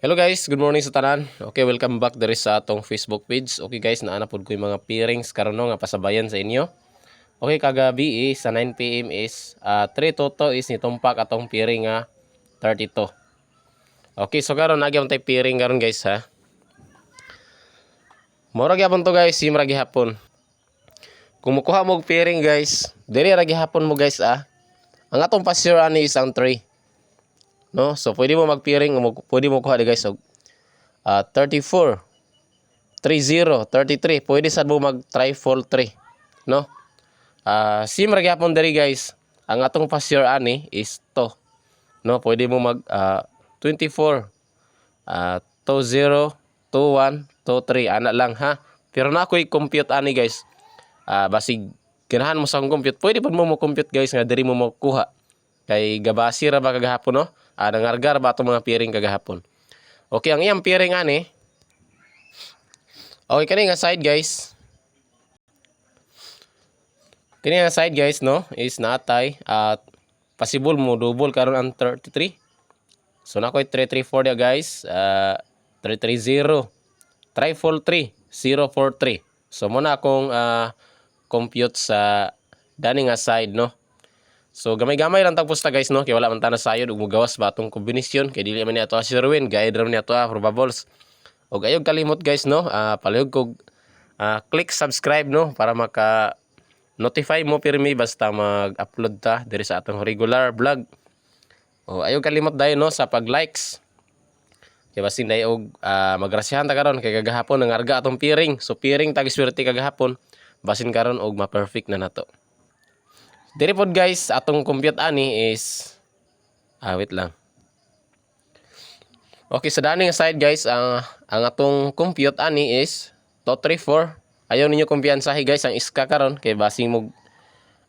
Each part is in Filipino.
Hello guys, good morning sa tanan. Okay, welcome back diri sa atong Facebook page. Okay guys, naanapod ko yung mga peerings karon nga pasabayan sa inyo. Okay, kagabi is sa 9 PM is uh, 3 toto is nitumpak atong peering nga 32. Okay, so karon nagyam tay peering karon guys ha. Mura gyapon to guys, sim ra gihapon. Kung mukuha mo og peering guys, diri ra gihapon mo guys ah. Ang atong pasir ani is ang 3. No? So pwede mo mag-peering, mo- pwede mo kuha di guys. Og ah, 34 30 33 pwede sad mo mag trifle 3 no? Ah sim ra gyapon diri guys. Ang atong pasture ani is to no? Pwede mo mag ah, 24 ah 20 21 23 ana lang ha? Pero na ako'y compute ani guys. Ah basig ganahan mo sa compute. Pwede pa mo mo compute guys nga diri mo makuha. Kay gabasi ra ba kagahapon no ah nangargar ba atong mga peering kagahapon? Okay ang iyang peering ani. Okay kani nga side guys. Kani nga side guys no? Is natay at possible mo double karon ang 33 so na ko'y 334 dia guys. Ah 330 trifle 3 043 so muna akong ah, compute sa dani nga side no So gamay-gamay lang tag pusta guys no kay wala man ta na sayod ug mugawas ba atong kombinasyon kay dili man ni ato si Sherwin guide ra ni ato ah, probables. Ug ayog kalimot guys no ah palihog kog ah, click subscribe no para maka notify mo pirmi basta mag-upload ta diri sa atong regular vlog. O ayog kalimot dayon no sa pag-likes. Kaya basin dayo og ah, magrasyahan ta karon kay kagahapon nangarga atong piring. So piring tag swerte kagahapon basin karon og ma-perfect na nato. Diri pod guys, atong compute ani is ah lang. Okay, sa nga side guys, ang ang atong compute ani is to 34. Ayaw ninyo kumpiyansahi guys ang iska karon kay basing mo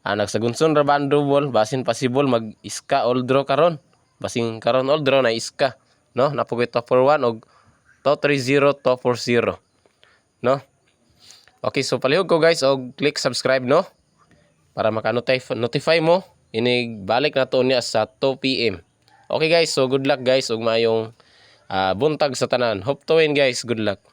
ah, nagsagunson ra ba ang double, basin possible mag iska all draw karon. Basing karon all draw na iska, no? Napugoy to for 1 og to 30 to 40. No? Okay, so palihog ko guys og click subscribe no para maka-notify notify mo inig balik na to niya sa 2 PM. Okay guys, so good luck guys ug mayong ah, buntag sa tanan. Hope to win guys. Good luck.